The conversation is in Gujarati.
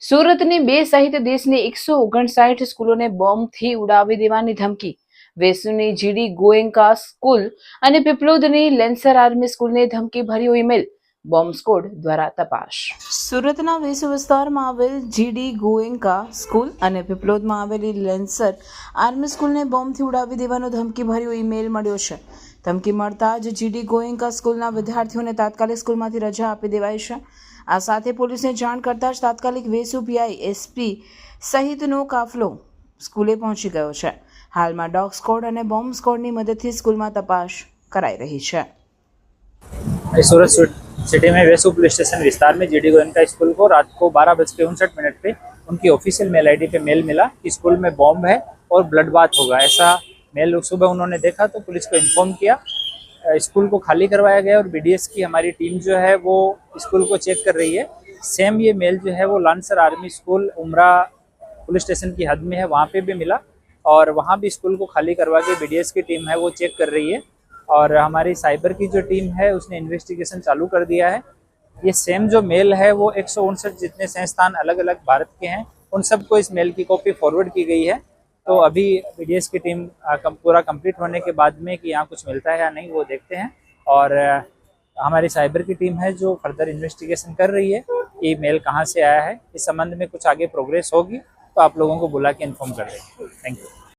સુરતની બે સહિત દેશની એકસો ઓગણસાઠ સ્કૂલોને બોમ્બથી ઉડાવી દેવાની ધમકી વેસુની જીડી ગોએન્કા સ્કૂલ અને પીપલોદની લેન્સર આર્મી સ્કૂલને ધમકી ભર્યો ઈમેલ બોમ્બ સ્કોડ દ્વારા તપાસ સુરતના વેસુ વિસ્તારમાં આવેલ જીડી ગોએન્કા સ્કૂલ અને પીપલોદમાં આવેલી લેન્સર આર્મી સ્કૂલને બોમ્બથી ઉડાવી દેવાનો ધમકી ભર્યો ઈમેલ મળ્યો છે ધમકી મળતા જ જીડી ગોએન્કા સ્કૂલના વિદ્યાર્થીઓને તાત્કાલિક સ્કૂલમાંથી રજા આપી દેવાય છે આ સાથે પોલીસને જાણ કરતાં તાત્કાલિક વેસુ PI SP સહિતનો કાફલો સ્કૂલે પહોંચી ગયો છે હાલમાં ડોગ સ્કોડ અને બોમ સ્કોડની મદદથી સ્કૂલમાં તપાસ કરાઈ રહી છે સુરત સિટી મે વેસુ પોલીસ સ્ટેશન વિસ્તારમાં જીડી ગોenka સ્કૂલ કો રાતકો 12:59 મિનિટે તેમની ઓફિશિયલ મેલ આઈડી પર મેલ મળા સ્કૂલમાં બોમ્બ હે ઓર બ્લડ બાથ હોગા એસા મેલ ઉ સવારે તેમણે જોયા તો પોલીસ કો ઇન્ફોર્મ કિયા स्कूल को खाली करवाया गया और बी की हमारी टीम जो है वो स्कूल को चेक कर रही है सेम ये मेल जो है वो Lancer army school Umra police station की हद में है वहाँ पे भी मिला और वहाँ भी स्कूल को खाली करवा के बी की टीम है वो चेक कर रही है और हमारी साइबर की जो टीम है उसने इन्वेस्टिगेशन चालू कर दिया है ये सेम जो मेल है वो एक जितने संस्थान अलग अलग भारत के हैं उन सबको इस मेल की कॉपी फॉरवर्ड की गई है तो अभी बी की टीम पूरा कंप्लीट होने के बाद में कि यहाँ कुछ मिलता है या नहीं वो देखते हैं और हमारी साइबर की टीम है जो फर्दर इन्वेस्टिगेशन कर रही है कि मेल कहाँ से आया है इस संबंध में कुछ आगे प्रोग्रेस होगी तो आप लोगों को बुला के इन्फॉर्म कर देंगे थैंक यू